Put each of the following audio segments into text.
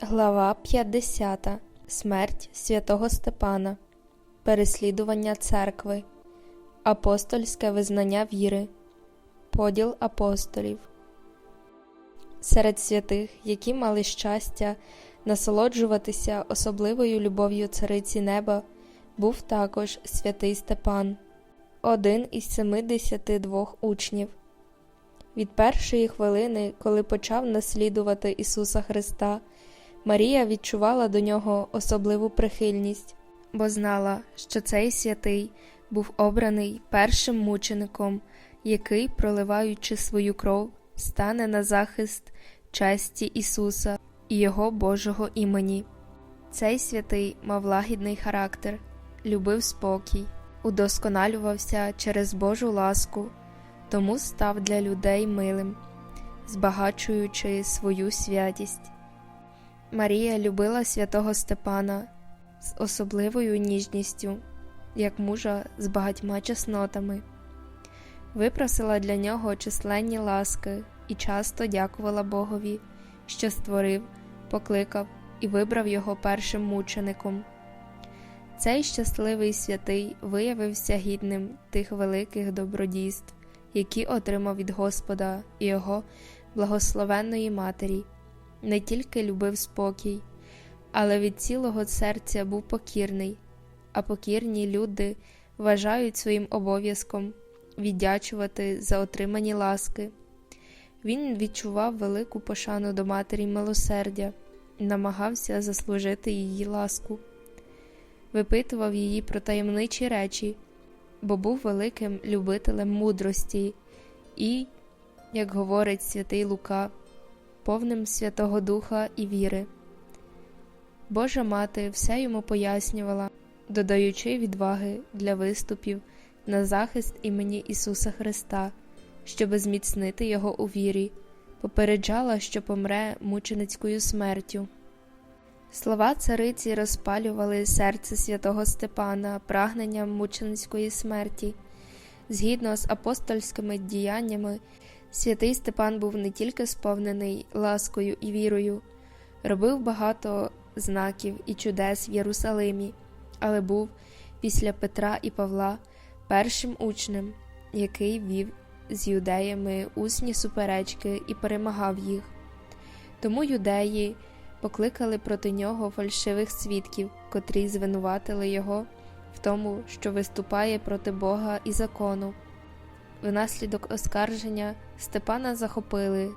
Глава 50. Смерть святого Степана. Переслідування церкви. Апостольське визнання віри. Поділ апостолів. Серед святих, які мали щастя насолоджуватися особливою любов'ю Цариці Неба, був також святий Степан, один із семидесяти двох учнів. Від першої хвилини, коли почав наслідувати Ісуса Христа, Марія відчувала до нього особливу прихильність, бо знала, що цей святий був обраний першим мучеником, який, проливаючи свою кров, стане на захист честі Ісуса і Його Божого імені. Цей святий мав лагідний характер, любив спокій, удосконалювався через Божу ласку, тому став для людей милим, збагачуючи свою святість. Марія любила святого Степана з особливою ніжністю, як мужа з багатьма чеснотами, випросила для нього численні ласки і часто дякувала Богові, що створив, покликав і вибрав його першим мучеником. Цей щасливий святий виявився гідним тих великих добродійств, які отримав від Господа і Його благословенної Матері не тільки любив спокій, але від цілого серця був покірний, а покірні люди вважають своїм обов'язком віддячувати за отримані ласки. Він відчував велику пошану до матері милосердя намагався заслужити її ласку, випитував її про таємничі речі, бо був великим любителем мудрості і, як говорить святий Лука, повним Святого Духа і віри. Божа мати все йому пояснювала, додаючи відваги для виступів на захист імені Ісуса Христа, щоби зміцнити Його у вірі, попереджала, що помре мученицькою смертю. Слова цариці розпалювали серце святого Степана прагненням мученицької смерті. Згідно з апостольськими діяннями, святий Степан був не тільки сповнений ласкою і вірою, робив багато знаків і чудес в Єрусалимі, але був після Петра і Павла першим учнем, який вів з юдеями усні суперечки і перемагав їх. Тому юдеї покликали проти нього фальшивих свідків, котрі звинуватили його в тому, що виступає проти Бога і закону. Внаслідок оскарження Степана захопили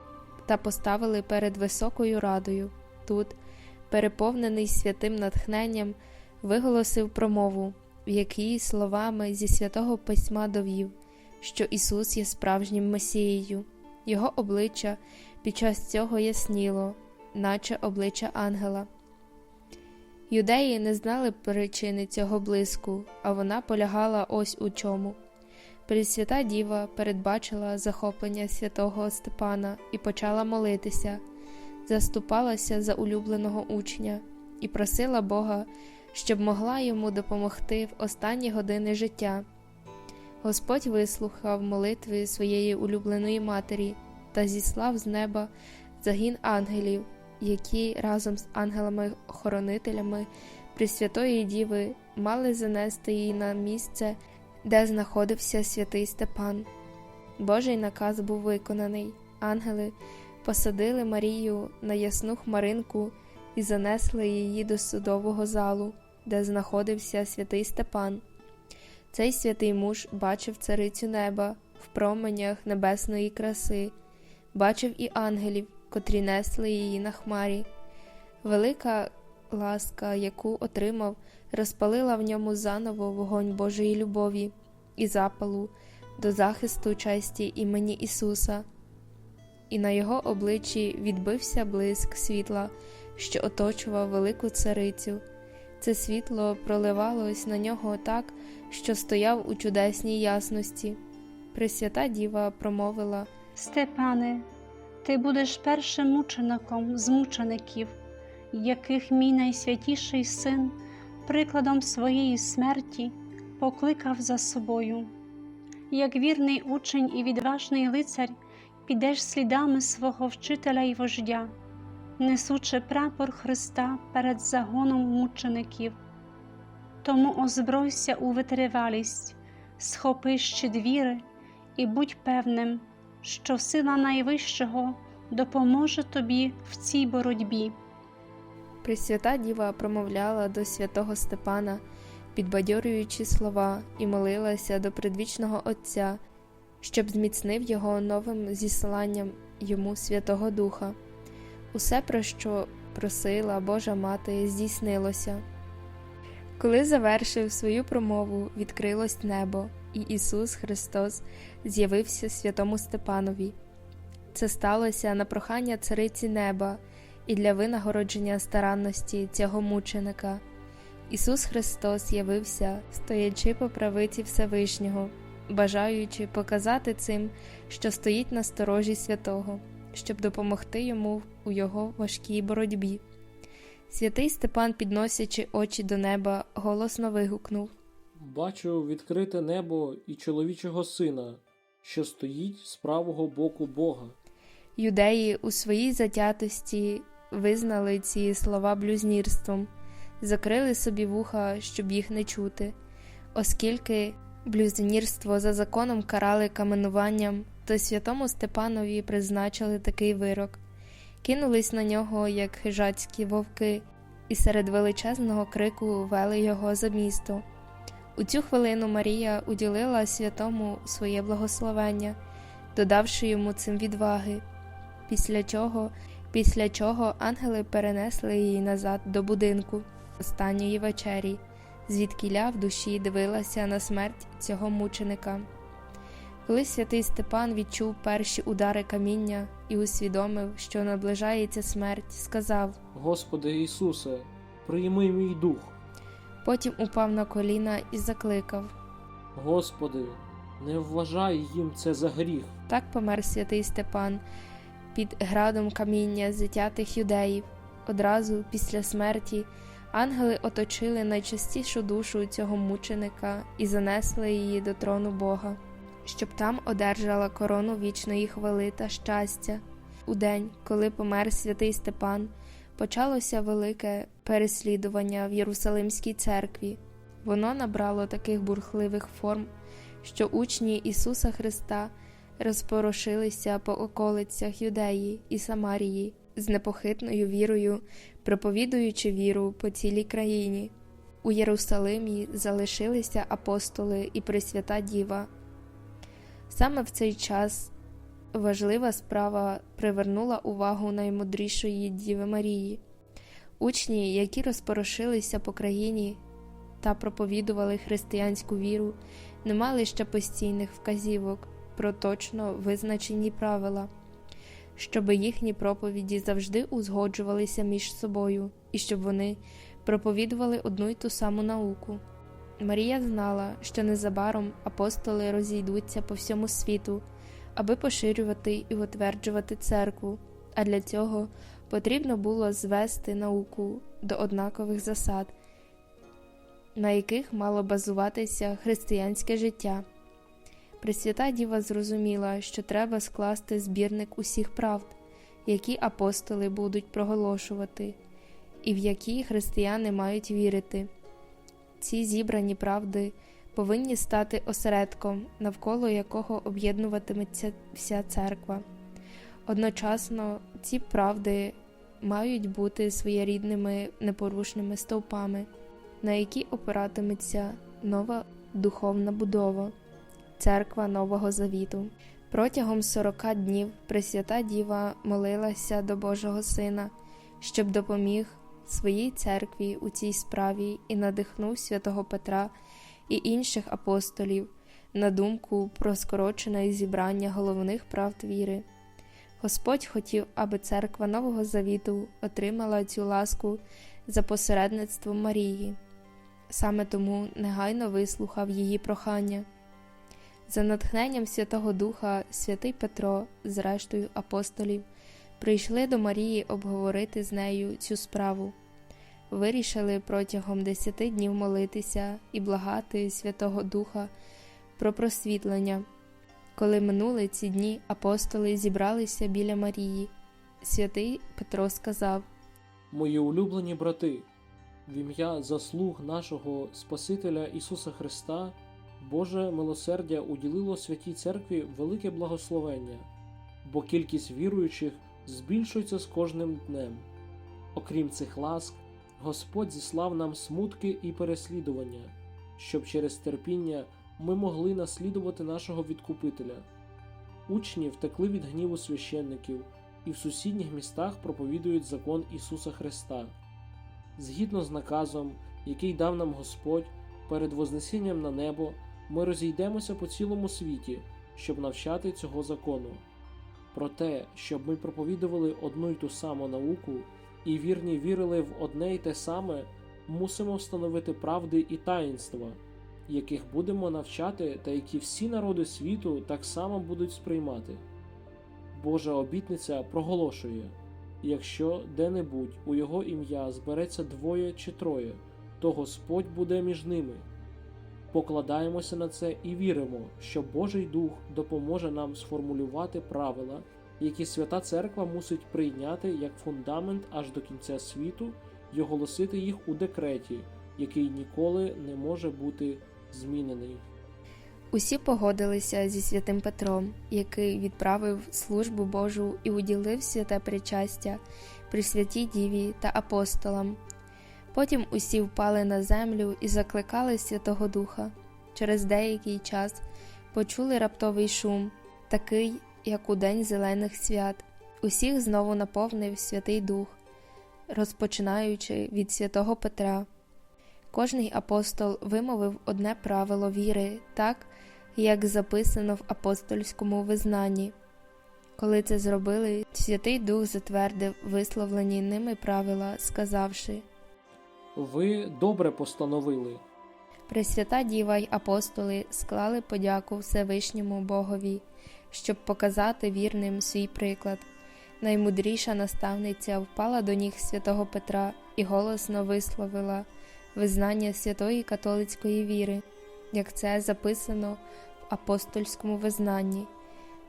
та поставили перед високою радою. Тут, переповнений святим натхненням, виголосив промову, в якій словами зі святого письма довів, що Ісус є справжнім Месією, Його обличчя під час цього ясніло, наче обличчя ангела. Юдеї не знали причини цього блиску, а вона полягала ось у чому. Пресвята Діва передбачила захоплення святого Степана і почала молитися, заступалася за улюбленого учня і просила Бога, щоб могла йому допомогти в останні години життя. Господь вислухав молитви своєї улюбленої матері та зіслав з неба загін ангелів, які разом з ангелами-охоронителями Пресвятої Діви мали занести її на місце де знаходився святий Степан. Божий наказ був виконаний. Ангели посадили Марію на ясну хмаринку і занесли її до судового залу, де знаходився святий Степан. Цей святий муж бачив царицю неба в променях небесної краси, бачив і ангелів, котрі несли її на хмарі. Велика ласка, яку отримав, розпалила в ньому заново вогонь Божої любові і запалу до захисту честі імені Ісуса, і на його обличчі відбився блиск світла, що оточував велику царицю. Це світло проливалось на нього так, що стояв у чудесній ясності. Пресвята Діва промовила Степане, ти будеш першим мучеником з мучеників, яких мій найсвятіший син прикладом своєї смерті покликав за собою. Як вірний учень і відважний лицар, підеш слідами свого вчителя і вождя, несучи прапор Христа перед загоном мучеників. Тому озбройся у витривалість, схопи щит віри і будь певним, що сила Найвищого допоможе тобі в цій боротьбі. Пресвята Діва промовляла до святого Степана, підбадьорюючи слова, і молилася до предвічного Отця, щоб зміцнив його новим зісланням йому Святого Духа. Усе, про що просила Божа Мати, здійснилося. Коли завершив свою промову, відкрилось небо, і Ісус Христос з'явився святому Степанові. Це сталося на прохання цариці неба і для винагородження старанності цього мученика. Ісус Христос явився, стоячи по правиці Всевишнього, бажаючи показати цим, що стоїть на сторожі святого, щоб допомогти йому у його важкій боротьбі. Святий Степан, підносячи очі до неба, голосно вигукнув Бачу відкрите небо і чоловічого сина, що стоїть з правого боку Бога. Юдеї у своїй затятості визнали ці слова блюзнірством, закрили собі вуха, щоб їх не чути, оскільки блюзнірство за законом карали каменуванням, то святому Степанові призначили такий вирок, кинулись на нього, як хижацькі вовки, і серед величезного крику вели його за місто. У цю хвилину Марія уділила святому своє благословення, додавши йому цим відваги після чого, після чого ангели перенесли її назад до будинку останньої вечері, звідкіля в душі дивилася на смерть цього мученика. Коли святий Степан відчув перші удари каміння і усвідомив, що наближається смерть, сказав, Господи Ісусе, прийми мій дух. потім упав на коліна і закликав. Господи, не вважай їм це за гріх. Так помер святий Степан під градом каміння зятятих юдеїв. Одразу після смерті ангели оточили найчастішу душу цього мученика і занесли її до трону Бога, щоб там одержала корону вічної хвали та щастя. У день, коли помер святий Степан, почалося велике переслідування в Єрусалимській церкві. Воно набрало таких бурхливих форм, що учні Ісуса Христа розпорошилися по околицях Юдеї і Самарії з непохитною вірою, проповідуючи віру по цілій країні. У Єрусалимі залишилися апостоли і Пресвята Діва. Саме в цей час важлива справа привернула увагу наймудрішої Діви Марії. Учні, які розпорошилися по країні та проповідували християнську віру, не мали ще постійних вказівок про точно визначені правила, щоб їхні проповіді завжди узгоджувалися між собою і щоб вони проповідували одну й ту саму науку. Марія знала, що незабаром апостоли розійдуться по всьому світу, аби поширювати і утверджувати церкву, а для цього потрібно було звести науку до однакових засад, на яких мало базуватися християнське життя. Пресвята Діва зрозуміла, що треба скласти збірник усіх правд, які апостоли будуть проголошувати, і в які християни мають вірити. Ці зібрані правди повинні стати осередком, навколо якого об'єднуватиметься вся церква. Одночасно ці правди мають бути своєрідними непорушними стовпами, на які опиратиметься нова духовна будова церква Нового Завіту. Протягом сорока днів Пресвята Діва молилася до Божого Сина, щоб допоміг своїй церкві у цій справі і надихнув святого Петра і інших апостолів на думку про скорочене зібрання головних правд віри. Господь хотів, аби церква Нового Завіту отримала цю ласку за посередництвом Марії, саме тому негайно вислухав її прохання. За натхненням Святого Духа, святий Петро з рештою апостолів прийшли до Марії обговорити з нею цю справу. Вирішили протягом десяти днів молитися і благати Святого Духа про просвітлення. Коли минули ці дні, апостоли зібралися біля Марії. святий Петро сказав Мої улюблені брати, в ім'я заслуг нашого Спасителя Ісуса Христа, Боже милосердя уділило святій церкві велике благословення, бо кількість віруючих збільшується з кожним днем. Окрім цих ласк, Господь зіслав нам смутки і переслідування, щоб через терпіння ми могли наслідувати нашого відкупителя. Учні втекли від гніву священників і в сусідніх містах проповідують закон Ісуса Христа. Згідно з наказом, який дав нам Господь, перед Вознесінням на небо ми розійдемося по цілому світі, щоб навчати цього закону. Про те, щоб ми проповідували одну й ту саму науку і вірні вірили в одне й те саме, мусимо встановити правди і таїнства, яких будемо навчати та які всі народи світу так само будуть сприймати. Божа обітниця проголошує якщо де-небудь у його ім'я збереться двоє чи троє, то Господь буде між ними. Покладаємося на це і віримо, що Божий Дух допоможе нам сформулювати правила, які Свята Церква мусить прийняти як фундамент аж до кінця світу і оголосити їх у декреті, який ніколи не може бути змінений. Усі погодилися зі святим Петром, який відправив службу Божу і уділив святе причастя при святій Діві та апостолам. Потім усі впали на землю і закликали Святого Духа. Через деякий час почули раптовий шум, такий, як у день зелених свят. Усіх знову наповнив Святий Дух, розпочинаючи від святого Петра. Кожний апостол вимовив одне правило віри так, як записано в апостольському визнанні. Коли це зробили, Святий Дух затвердив висловлені ними правила, сказавши Ви добре постановили. Пресвята Діва й апостоли склали подяку Всевишньому Богові, щоб показати вірним свій приклад. Наймудріша наставниця впала до ніг святого Петра і голосно висловила визнання святої католицької віри, як це записано в апостольському визнанні.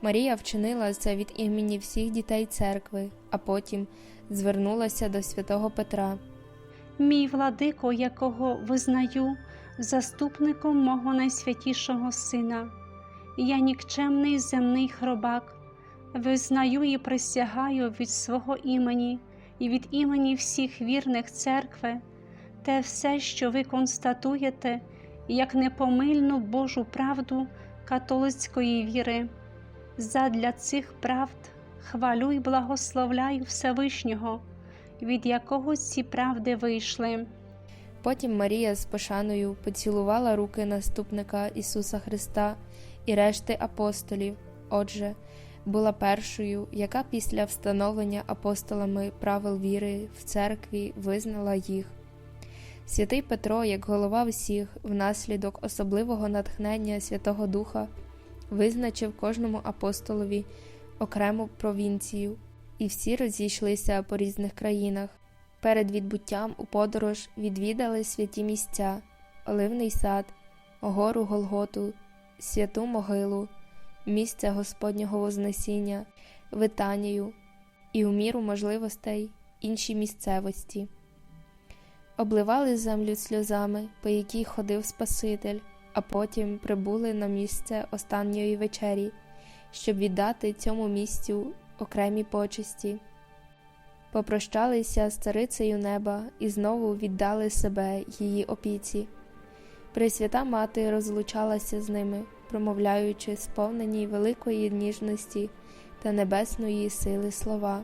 Марія вчинила це від імені всіх дітей церкви, а потім звернулася до святого Петра. Мій владико, якого визнаю заступником мого найсвятішого Сина, я нікчемний земний хробак, визнаю і присягаю від свого імені і від імені всіх вірних церкви, те все, що ви констатуєте, як непомильну Божу правду католицької віри. Задля цих правд хвалю й благословляю Всевишнього, від якого ці правди вийшли. Потім Марія з пошаною поцілувала руки наступника Ісуса Христа і решти апостолів. Отже, була першою, яка після встановлення апостолами правил віри в церкві визнала їх. Святий Петро, як голова всіх, внаслідок особливого натхнення Святого Духа, визначив кожному апостолові окрему провінцію, і всі розійшлися по різних країнах. Перед відбуттям у подорож відвідали святі місця, Оливний сад, гору Голготу, святу могилу, місце Господнього Вознесіння, Витанію і у міру можливостей інші місцевості. Обливали землю сльозами, по якій ходив Спаситель, а потім прибули на місце останньої вечері, щоб віддати цьому місцю окремі почесті попрощалися з царицею неба і знову віддали себе її опіці. Пресвята мати розлучалася з ними, промовляючи сповнені великої ніжності та небесної сили слова.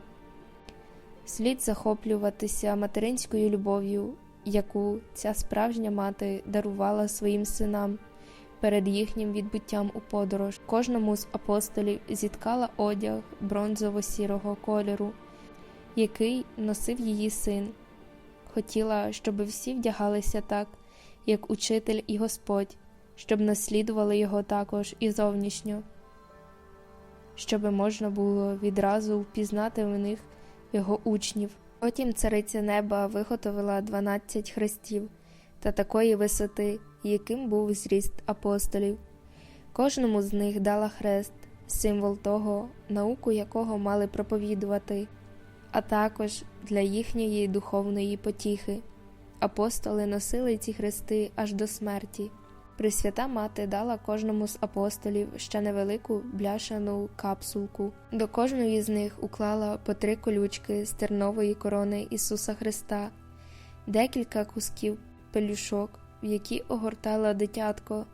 Слід захоплюватися материнською любов'ю, яку ця справжня мати дарувала своїм синам перед їхнім відбуттям у подорож. Кожному з апостолів зіткала одяг бронзово-сірого кольору який носив її син. Хотіла, щоб всі вдягалися так, як учитель і Господь, щоб наслідували його також і зовнішньо, щоб можна було відразу впізнати в них його учнів. Потім цариця неба виготовила дванадцять хрестів та такої висоти, яким був зріст апостолів. Кожному з них дала хрест, символ того, науку якого мали проповідувати а також для їхньої духовної потіхи. Апостоли носили ці хрести аж до смерті. Пресвята мати дала кожному з апостолів ще невелику бляшану капсулку. До кожної з них уклала по три колючки з тернової корони Ісуса Христа, декілька кусків пелюшок, які огортала дитятко,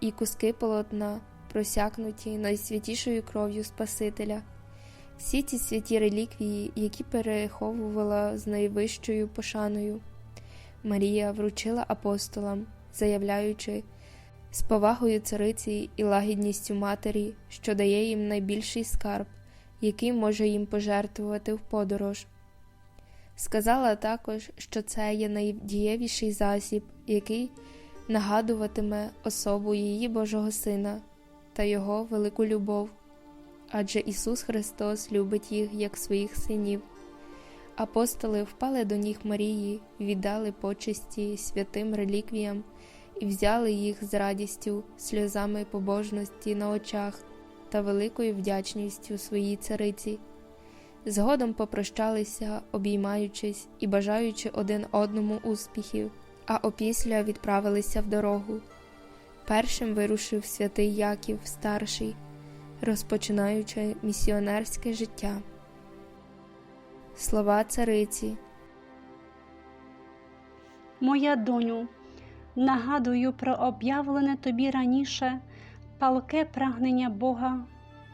і куски полотна, просякнуті найсвятішою кров'ю Спасителя. Всі ці святі реліквії, які переховувала з найвищою пошаною, Марія вручила апостолам, заявляючи з повагою цариці і лагідністю матері, що дає їм найбільший скарб, який може їм пожертвувати в подорож. Сказала також, що це є найдієвіший засіб, який нагадуватиме особу її Божого Сина та Його велику любов, адже Ісус Христос любить їх як своїх синів. Апостоли впали до ніг Марії, віддали почесті святим реліквіям і взяли їх з радістю, сльозами побожності на очах та великою вдячністю своїй цариці. Згодом попрощалися, обіймаючись і бажаючи один одному успіхів, а опісля відправилися в дорогу. Першим вирушив святий Яків старший, розпочинаючи місіонерське життя. Слова цариці Моя доню, нагадую про об'явлене тобі раніше палке прагнення Бога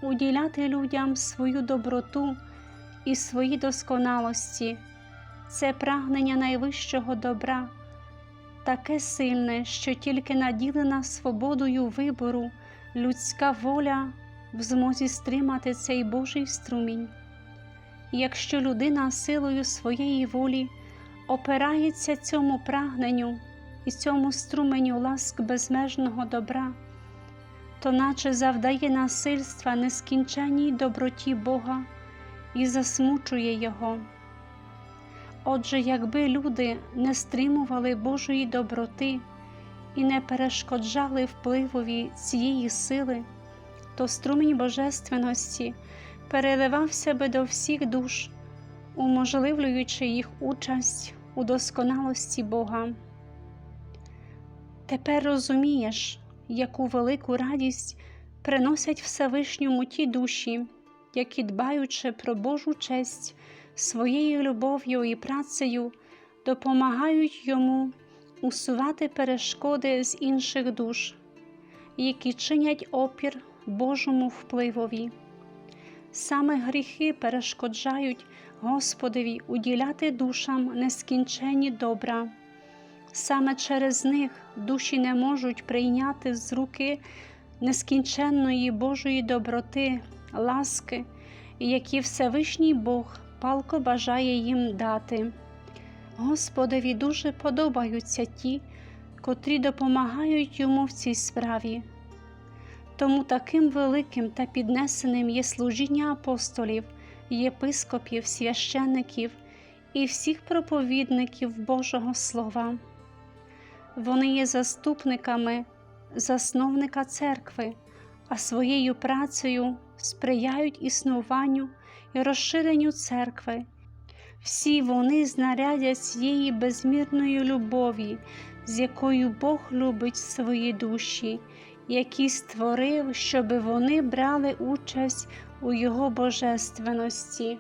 уділяти людям свою доброту і свої досконалості. Це прагнення найвищого добра, таке сильне, що тільки наділена свободою вибору, людська воля в змозі стримати цей Божий струмінь. Якщо людина силою своєї волі опирається цьому прагненню і цьому струменю ласк безмежного добра, то наче завдає насильства нескінченній доброті Бога і засмучує Його. Отже, якби люди не стримували Божої доброти і не перешкоджали впливові цієї сили, то струмінь божественності переливався би до всіх душ, уможливлюючи їх участь у досконалості Бога. Тепер розумієш, яку велику радість приносять Всевишньому ті душі, які, дбаючи про Божу честь своєю любов'ю і працею, допомагають йому усувати перешкоди з інших душ, які чинять опір Божому впливові. Саме гріхи перешкоджають Господові уділяти душам нескінченні добра. Саме через них душі не можуть прийняти з руки нескінченної Божої доброти, ласки, які Всевишній Бог палко бажає їм дати. Господові дуже подобаються ті, котрі допомагають йому в цій справі. Тому таким великим та піднесеним є служіння апостолів, єпископів, священиків і всіх проповідників Божого Слова. Вони є заступниками засновника церкви, а своєю працею сприяють існуванню і розширенню церкви. Всі вони знарядять цієї безмірної любові, з якою Бог любить свої душі, які створив, щоби вони брали участь у Його божественності.